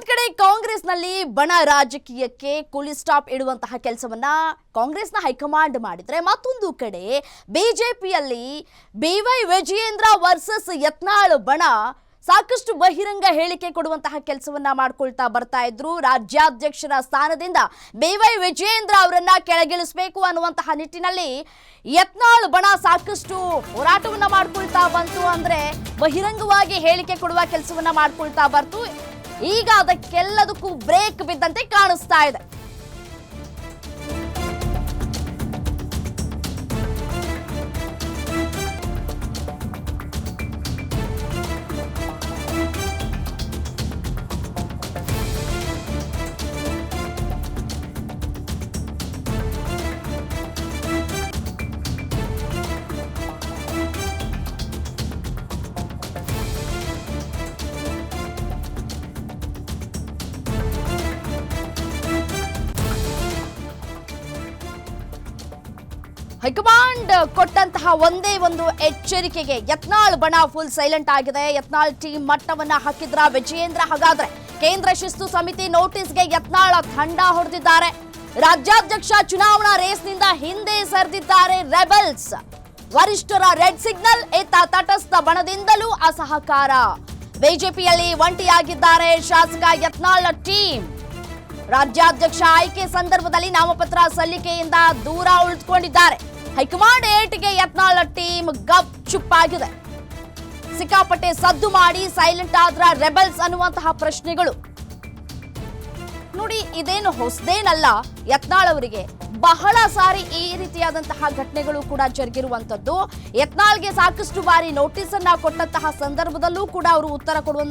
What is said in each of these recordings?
ಒಂದ್ ಕಡೆ ಕಾಂಗ್ರೆಸ್ನಲ್ಲಿ ಬಣ ರಾಜಕೀಯಕ್ಕೆ ಕೂಲಿ ಸ್ಟಾಪ್ ಇಡುವಂತಹ ಕೆಲಸವನ್ನ ಕಾಂಗ್ರೆಸ್ನ ಹೈಕಮಾಂಡ್ ಮಾಡಿದ್ರೆ ಮತ್ತೊಂದು ಕಡೆ ಬಿಜೆಪಿಯಲ್ಲಿ ಬಿವೈ ವಿಜಯೇಂದ್ರ ವರ್ಸಸ್ ಯತ್ನಾಳ್ ಬಣ ಸಾಕಷ್ಟು ಬಹಿರಂಗ ಹೇಳಿಕೆ ಕೊಡುವಂತಹ ಕೆಲಸವನ್ನ ಮಾಡ್ಕೊಳ್ತಾ ಬರ್ತಾ ಇದ್ರು. ರಾಜ್ಯಾಧ್ಯಕ್ಷರ ಸ್ಥಾನದಿಂದ ಬಿವೈ ವಿಜಯೇಂದ್ರ ಅವರನ್ನ ಕೆಳಗಿಳಿಸಬೇಕು ಅನ್ನುವಂತಹ ನಿಟ್ಟಿನಲ್ಲಿ ಯತ್ನಾಳ್ ಬಣ ಸಾಕಷ್ಟು ಹೋರಾಟವನ್ನ ಮಾಡ್ಕೊಳ್ತಾ ಬಂತು ಅಂದ್ರೆ ಬಹಿರಂಗವಾಗಿ ಹೇಳಿಕೆ ಕೊಡುವ ಕೆಲಸವನ್ನ ಮಾಡ್ಕೊಳ್ತಾ ಬರ್ತು. ಈಗ ಅದಕ್ಕೆಲ್ಲದಕ್ಕೂ ಬ್ರೇಕ್ ಬಿದ್ದಂತೆ ಕಾಣಿಸ್ತಾ ಇದೆ. ಹೈಕಮಾಂಡ್ ಕೊಟ್ಟಂತಹ ಒಂದೇ ಒಂದು ಎಚ್ಚರಿಕೆಗೆ ಯತ್ನಾಳ್ ಬಣ ಫುಲ್ ಸೈಲೆಂಟ್ ಆಗಿದೆ. ಯತ್ನಾಳ್ ಟೀಮ್ ಮಟ್ಟವನ್ನ ಹಾಕಿದ್ರ ವಿಜಯೇಂದ್ರ. ಹಾಗಾದ್ರೆ ಕೇಂದ್ರ ಶಿಸ್ತು ಸಮಿತಿ ನೋಟಿಸ್ಗೆ ಯತ್ನಾಳ್ ತಂಡ ಹೊಡೆದಿದ್ದಾರೆ. ರಾಜ್ಯಾಧ್ಯಕ್ಷ ಚುನಾವಣಾ ರೇಸ್ನಿಂದ ಹಿಂದೆ ಸರಿದಿದ್ದಾರೆ ರೆಬಲ್ಸ್ ವರಿಷ್ಠರ ರೆಡ್ ಸಿಗ್ನಲ್ ಇತ್ತ ತಟಸ್ಥ ಬಣದಿಂದಲೂ ಅಸಹಕಾರ. ಬಿಜೆಪಿಯಲ್ಲಿ ಒಂಟಿಯಾಗಿದ್ದಾರೆ ಶಾಸಕ ಯತ್ನಾಳ್ ಟೀಮ್ ರಾಜ್ಯಾಧ್ಯಕ್ಷ ಆಯ್ಕೆ ಸಂದರ್ಭದಲ್ಲಿ ನಾಮಪತ್ರ ಸಲ್ಲಿಕೆಯಿಂದ ದೂರ ಉಳಿದುಕೊಂಡಿದ್ದಾರೆ. ಹೈಕಮಾಂಡ್ ಏಟಿಗೆ ಯತ್ನಾಳ್ ಟೀಮ್ ಗಪ್ ಚುಪ್ಪಾಗಿದೆ ಸಿಕ್ಕಾಪಟ್ಟೆ ಸದ್ದು ಮಾಡಿ ಸೈಲೆಂಟ್ ಆದ್ರ ರೆಬಲ್ಸ್ ಅನ್ನುವಂತಹ ಪ್ರಶ್ನೆಗಳು. ನೋಡಿ, ಇದೇನು ಹೊಸದೇನಲ್ಲ, ಯತ್ನಾಳ್ ಅವರಿಗೆ ಬಹಳ ಸಾರಿ ಈ ರೀತಿಯಾದಂತಹ ಘಟನೆಗಳು ಕೂಡ ಜರುಗಿರುವಂತದ್ದು ಯತ್ನಾಳ್ಗೆ ಸಾಕಷ್ಟು ಬಾರಿ ನೋಟಿಸ್ ಅನ್ನ ಕೊಟ್ಟಂತಹ ಸಂದರ್ಭದಲ್ಲೂ ಕೂಡ ಅವರು ಉತ್ತರ ಕೊಡುವ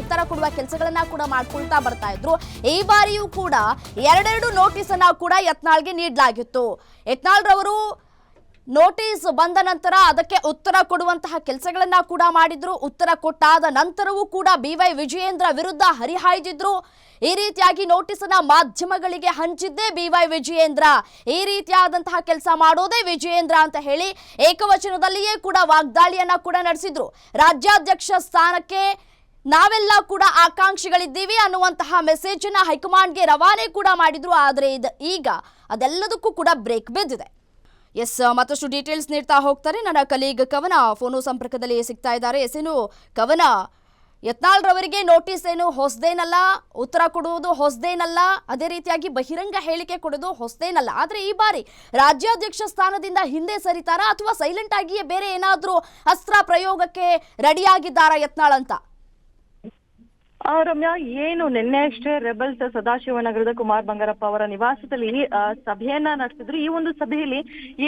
ಉತ್ತರ ಕೊಡುವ ಕೆಲಸಗಳನ್ನ ಕೂಡ ಮಾಡ್ಕೊಳ್ತಾ ಬರ್ತಾ ಇದ್ರು. ಈ ಬಾರಿಯೂ ಕೂಡ ಎರಡೆರಡು ನೋಟಿಸ್ ಅನ್ನ ಕೂಡ ಯತ್ನಾಳ್ಗೆ ನೀಡಲಾಗಿತ್ತು. ಯತ್ನಾಳ್ ರವರು ನೋಟಿಸ್ ಬಂದ ನಂತರ ಅದಕ್ಕೆ ಉತ್ತರ ಕೊಡುವಂತಹ ಕೆಲಸಗಳನ್ನ ಕೂಡ ಮಾಡಿದ್ರು. ಉತ್ತರ ಕೊಟ್ಟಾದ ನಂತರವೂ ಕೂಡ ಬಿ ವೈ ವಿಜಯೇಂದ್ರ ವಿರುದ್ಧ ಹರಿಹಾಯ್ದಿದ್ರು. ಈ ರೀತಿಯಾಗಿ ನೋಟಿಸ್ ಅನ್ನ ಮಾಧ್ಯಮಗಳಿಗೆ ಹಂಚಿದ್ದೇ ಬಿ ವೈ ವಿಜಯೇಂದ್ರ. ಈ ರೀತಿಯಾದಂತಹ ಕೆಲಸ ಮಾಡೋದೇ ವಿಜಯೇಂದ್ರ ಅಂತ ಹೇಳಿ ಏಕವಚನದಲ್ಲಿಯೇ ಕೂಡ ವಾಗ್ದಾಳಿಯನ್ನ ಕೂಡ ನಡೆಸಿದ್ರು. ರಾಜ್ಯಾಧ್ಯಕ್ಷ ಸ್ಥಾನಕ್ಕೆ ನಾವೆಲ್ಲ ಕೂಡ ಆಕಾಂಕ್ಷಿಗಳಿದ್ದೀವಿ ಅನ್ನುವಂತಹ ಮೆಸೇಜ್ ಅನ್ನ ಹೈಕಮಾಂಡ್ಗೆ ರವಾನೆ ಕೂಡ ಮಾಡಿದ್ರು. ಆದರೆ ಈಗ ಅದೆಲ್ಲದಕ್ಕೂ ಕೂಡ ಬ್ರೇಕ್ ಬಿದ್ದಿದೆ. ಎಸ್ ಮತ್ತಷ್ಟು ಡೀಟೇಲ್ಸ್ ನೀಡ್ತಾ ಹೋಗ್ತಾರೆ ನನ್ನ ಕಲೀಗ್ ಕವನ. ಫೋನು ಸಂಪರ್ಕದಲ್ಲಿ ಸಿಗ್ತಾ ಇದ್ದಾರೆ. ಎಸ್, ಏನು, ಕವನ ಯತ್ನಾಳ್ ರವರಿಗೆ ನೋಟಿಸ್ ಏನು, ಹೊಸದೇನಲ್ಲ? ಉತ್ತರ ಕೊಡುವುದು ಹೊಸದೇನಲ್ಲ? ಅದೇ ರೀತಿಯಾಗಿ ಬಹಿರಂಗ ಹೇಳಿಕೆ ಕೊಡೋದು ಹೊಸದೇನಲ್ಲ? ಆದರೆ ಈ ಬಾರಿ ರಾಜ್ಯಾಧ್ಯಕ್ಷ ಸ್ಥಾನದಿಂದ ಹಿಂದೆ ಸರಿತಾರಾ ಅಥವಾ ಸೈಲೆಂಟ್ ಆಗಿಯೇ ಬೇರೆ ಏನಾದರೂ ಅಸ್ತ್ರ ಪ್ರಯೋಗಕ್ಕೆ ರೆಡಿಯಾಗಿದ್ದಾರಾ ಯತ್ನಾಳ್ ಅಂತ? ರಮ್ಯಾ, ಏನು ನಿನ್ನೆ ಅಷ್ಟೇ ರೆಬಲ್ಸ್ ಸದಾಶಿವನಗರದ ಕುಮಾರ್ ಬಂಗಾರಪ್ಪ ಅವರ ನಿವಾಸದಲ್ಲಿ ಸಭೆಯನ್ನ ನಡೆಸಿದ್ರು. ಈ ಒಂದು ಸಭೆಯಲ್ಲಿ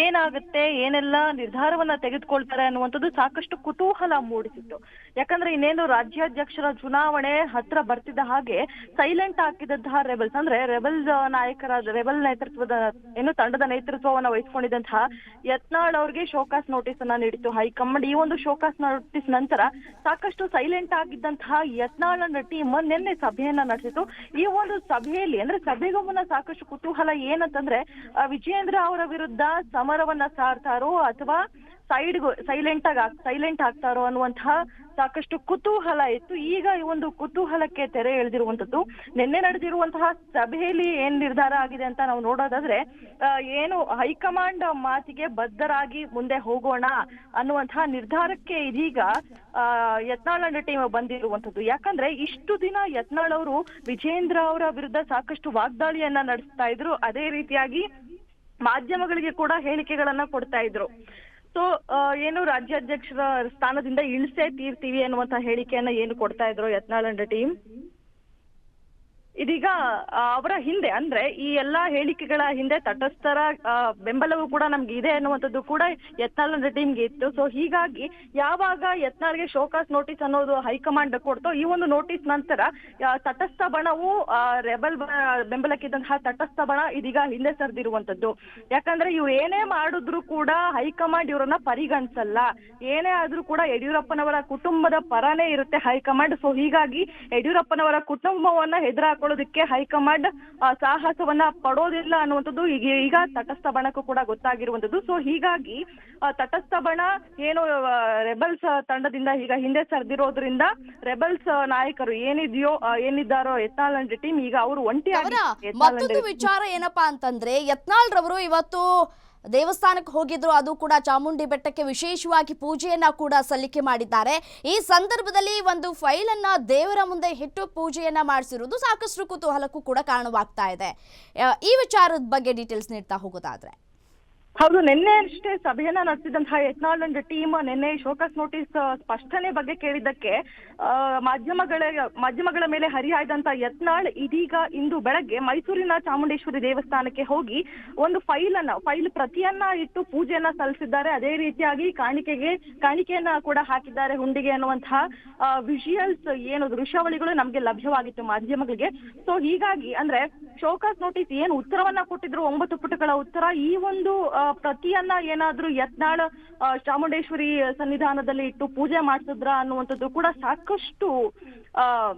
ಏನಾಗುತ್ತೆ, ಏನೆಲ್ಲ ನಿರ್ಧಾರವನ್ನ ತೆಗೆದುಕೊಳ್ತಾರೆ ಅನ್ನುವಂಥದ್ದು ಸಾಕಷ್ಟು ಕುತೂಹಲ ಮೂಡಿಸಿತ್ತು. ಯಾಕಂದ್ರೆ ಇನ್ನೇನು ರಾಜ್ಯಾಧ್ಯಕ್ಷರ ಚುನಾವಣೆ ಹತ್ರ ಬರ್ತಿದ್ದ ಹಾಗೆ ಸೈಲೆಂಟ್ ಹಾಕಿದಂತಹ ರೆಬಲ್ಸ್ ಅಂದ್ರೆ ರೆಬಲ್ ನಾಯಕರಾದ ರೆಬಲ್ ನೇತೃತ್ವದ ಏನು ತಂಡದ ನೇತೃತ್ವವನ್ನು ವಹಿಸಿಕೊಂಡಿದ್ದಂತಹ ಯತ್ನಾಳ್ ಅವ್ರಿಗೆ ಶೋಕಾಸ್ ನೋಟಿಸ್ ಅನ್ನ ನೀಡಿತ್ತು ಹೈಕಮಾಂಡ್. ಈ ಒಂದು ಶೋಕಾಸ್ ನೋಟಿಸ್ ನಂತರ ಸಾಕಷ್ಟು ಸೈಲೆಂಟ್ ಆಗಿದ್ದಂತಹ ಯತ್ನಾಳ್ ಟೀಮ್ ನಿನ್ನೆ ಸಭೆಯನ್ನ ನಡೆಸಿತು ಈ ಒಂದು ಸಭೆಯಲ್ಲಿ ಅಂದ್ರೆ ಸಭೆಗೂ ಮುನ್ನ ಸಾಕಷ್ಟು ಕುತೂಹಲ ಏನಂತಂದ್ರೆ ವಿಜಯೇಂದ್ರ ಅವರ ವಿರುದ್ಧ ಸಮರವನ್ನ ಸಾರ್ತಾರೋ ಅಥವಾ ಸೈಡ್ ಸೈಲೆಂಟ್ ಆಗಿ ಸೈಲೆಂಟ್ ಆಗ್ತಾರೋ ಅನ್ನುವಂತಹ ಸಾಕಷ್ಟು ಕುತೂಹಲ ಇತ್ತು. ಈಗ ಈ ಒಂದು ಕುತೂಹಲಕ್ಕೆ ತೆರೆ ಎಳೆದಿರುವಂತದ್ದು ನಿನ್ನೆ ನಡೆದಿರುವಂತಹ ಸಭೆಯಲ್ಲಿ ಏನ್ ನಿರ್ಧಾರ ಆಗಿದೆ ಅಂತ ನಾವು ನೋಡೋದಾದ್ರೆ ಏನು ಹೈಕಮಾಂಡ್ ಮಾತಿಗೆ ಬದ್ಧರಾಗಿ ಮುಂದೆ ಹೋಗೋಣ ಅನ್ನುವಂತಹ ನಿರ್ಧಾರಕ್ಕೆ ಇದೀಗ ಯತ್ನಾಳ್ ಟೀಮ್ ಬಂದಿರುವಂತದ್ದು ಯಾಕಂದ್ರೆ ಇಷ್ಟು ದಿನ ಯತ್ನಾಳ್ ಅವರು ವಿಜೇಂದ್ರ ಅವರ ವಿರುದ್ಧ ಸಾಕಷ್ಟು ವಾಗ್ದಾಳಿಯನ್ನ ನಡೆಸ್ತಾ ಇದ್ರು. ಅದೇ ರೀತಿಯಾಗಿ ಮಾಧ್ಯಮಗಳಿಗೆ ಕೂಡ ಹೇಳಿಕೆಗಳನ್ನ ಕೊಡ್ತಾ ಇದ್ರು. ಸೊ ಏನು ರಾಜ್ಯಾಧ್ಯಕ್ಷರ ಸ್ಥಾನದಿಂದ ಇಳಿಸೇ ತೀರ್ತೀವಿ ಅನ್ನುವಂತ ಹೇಳಿಕೆಯನ್ನ ಏನು ಕೊಡ್ತಾ ಇದ್ರು ಯತ್ನಾಳ್ ಟೀಮ್ ಇದೀಗ ಅವರ ಹಿಂದೆ, ಅಂದ್ರೆ ಈ ಎಲ್ಲಾ ಹೇಳಿಕೆಗಳ ಹಿಂದೆ ತಟಸ್ಥರ ಬೆಂಬಲವೂ ಕೂಡ ನಮ್ಗೆ ಇದೆ ಅನ್ನುವಂಥದ್ದು ಕೂಡ ಯತ್ನಾಳ್ ಟೀಮ್ ಟೀಮ್ಗೆ ಇತ್ತು. ಸೊ ಹೀಗಾಗಿ ಯಾವಾಗ ಯತ್ನಾಳ್ಗೆ ಶೋಕಾಸ್ ನೋಟಿಸ್ ಅನ್ನೋದು ಹೈಕಮಾಂಡ್ ಕೊಡ್ತೋ, ಈ ಒಂದು ನೋಟಿಸ್ ನಂತರ ತಟಸ್ಥ ಬಣವು ರೆಬಲ್ ಬೆಂಬಲಕ್ಕಿದ್ದಂತಹ ತಟಸ್ಥ ಬಣ ಇದೀಗ ಹಿಂದೆ ಸರಿದಿರುವಂತದ್ದು ಯಾಕಂದ್ರೆ ಇವ್ರು ಏನೇ ಮಾಡಿದ್ರು ಕೂಡ ಹೈಕಮಾಂಡ್ ಇವರನ್ನ ಪರಿಗಣಿಸಲ್ಲ. ಏನೇ ಆದ್ರೂ ಕೂಡ ಯಡಿಯೂರಪ್ಪನವರ ಕುಟುಂಬದ ಪರನೇ ಇರುತ್ತೆ ಹೈಕಮಾಂಡ್. ಸೊ ಹೀಗಾಗಿ ಯಡಿಯೂರಪ್ಪನವರ ಕುಟುಂಬವನ್ನ ಹೆದರಾಕೊಂಡು ಹಾಕೊಳ್ಳೋದಕ್ಕೆ ಹೈಕಮಾಂಡ್ ಸಾಹಸವನ್ನ ಪಡೋದಿಲ್ಲ ಅನ್ನುವಂಥದ್ದು ಈಗ ಈಗ ತಟಸ್ಥ ಬಣಕ್ಕೂ ಕೂಡ ಗೊತ್ತಾಗಿರುವಂತದ್ದು ಸೊ ಹೀಗಾಗಿ ತಟಸ್ಥ ಬಣ ಏನು ರೆಬಲ್ಸ್ ತಂಡದಿಂದ ಈಗ ಹಿಂದೆ ಸರಿದಿರೋದ್ರಿಂದ ರೆಬಲ್ಸ್ ನಾಯಕರು ಏನಿದೆಯೋ ಏನಿದ್ದಾರೋ ಯತ್ನಾಳ್ ಅಂಡ್ ಟೀಮ್ ಈಗ ಅವರು ಒಂಟಿ ಮತ್ತೊಂದು ವಿಚಾರ ಏನಪ್ಪಾ ಅಂತಂದ್ರೆ ಯತ್ನಾಳ್ ರವರು ಇವತ್ತು ದೇವಸ್ಥಾನಕ್ಕೆ ಹೋಗಿದ್ರು, ಅದು ಕೂಡ ಚಾಮುಂಡಿ ಬೆಟ್ಟಕ್ಕೆ ವಿಶೇಷವಾಗಿ ಪೂಜೆಯನ್ನ ಕೂಡ ಸಲ್ಲಿಕೆ ಮಾಡಿದ್ದಾರೆ. ಈ ಸಂದರ್ಭದಲ್ಲಿ ಒಂದು ಫೈಲ್ ಅನ್ನ ದೇವರ ಮುಂದೆ ಹಿಟ್ಟು ಪೂಜೆಯನ್ನ ಮಾಡಿಸಿರುವುದು ಸಾಕಷ್ಟು ಕುತೂಹಲಕ್ಕೂ ಕೂಡ ಕಾರಣವಾಗ್ತಾ ಇದೆ. ಈ ವಿಚಾರದ ಬಗ್ಗೆ ಡೀಟೇಲ್ಸ್ ನೀಡ್ತಾ ಹೋಗೋದಾದ್ರೆ. ಹೌದು, ನಿನ್ನೆ ಅಷ್ಟೇ ಸಭೆಯನ್ನ ನಡೆಸಿದಂತಹ ಯತ್ನಾಳ್ ಅಂಡ್ ಟೀಮ್ ನಿನ್ನೆ ಶೋಕಸ್ ನೋಟಿಸ್ ಸ್ಪಷ್ಟನೆ ಬಗ್ಗೆ ಕೇಳಿದ್ದಕ್ಕೆ ಮಾಧ್ಯಮಗಳ ಮಾಧ್ಯಮಗಳ ಮೇಲೆ ಹರಿಹಾಯ್ದಂತಹ ಯತ್ನಾಳ್ ಇದೀಗ ಇಂದು ಬೆಳಗ್ಗೆ ಮೈಸೂರಿನ ಚಾಮುಂಡೇಶ್ವರಿ ದೇವಸ್ಥಾನಕ್ಕೆ ಹೋಗಿ ಒಂದು ಫೈಲ್ ಅನ್ನ ಫೈಲ್ ಪ್ರತಿಯನ್ನ ಇಟ್ಟು ಪೂಜೆಯನ್ನ ಸಲ್ಲಿಸಿದ್ದಾರೆ. ಅದೇ ರೀತಿಯಾಗಿ ಕಾಣಿಕೆಗೆ, ಕಾಣಿಕೆಯನ್ನ ಕೂಡ ಹಾಕಿದ್ದಾರೆ ಹುಂಡಿಗೆ ಅನ್ನುವಂತಹ ವಿಷುಯಲ್ಸ್ ಏನು ದೃಶ್ಯಾವಳಿಗಳು ನಮ್ಗೆ ಲಭ್ಯವಾಗಿತ್ತು ಮಾಧ್ಯಮಗಳಿಗೆ. ಸೊ ಹೀಗಾಗಿ ಅಂದ್ರೆ ಶೋಕಾಸ್ ನೋಟಿಸ್ ಏನು ಉತ್ತರವನ್ನ ಕೊಟ್ಟಿದ್ರು, ಒಂಬತ್ತು ಪುಟಗಳ ಉತ್ತರ, ಈ ಒಂದು ಪ್ರತಿಯನ್ನ ಏನಾದ್ರೂ ಯತ್ನಾಳ ಚಾಮುಂಡೇಶ್ವರಿ ಸನ್ನಿಧಾನದಲ್ಲಿ ಇಟ್ಟು ಪೂಜೆ ಮಾಡಿಸಿದ್ರ ಅನ್ನುವಂಥದ್ದು ಕೂಡ ಸಾಕಷ್ಟು, ಆ,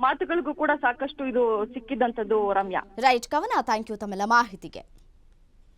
ಮಾತುಗಳಿಗೂ ಕೂಡ ಸಾಕಷ್ಟು ಇದು ಸಿಕ್ಕಿದಂಥದ್ದು Ramya. Right Kavana thank you ತಮ್ಮೆಲ್ಲ ಮಾಹಿತಿಗೆ.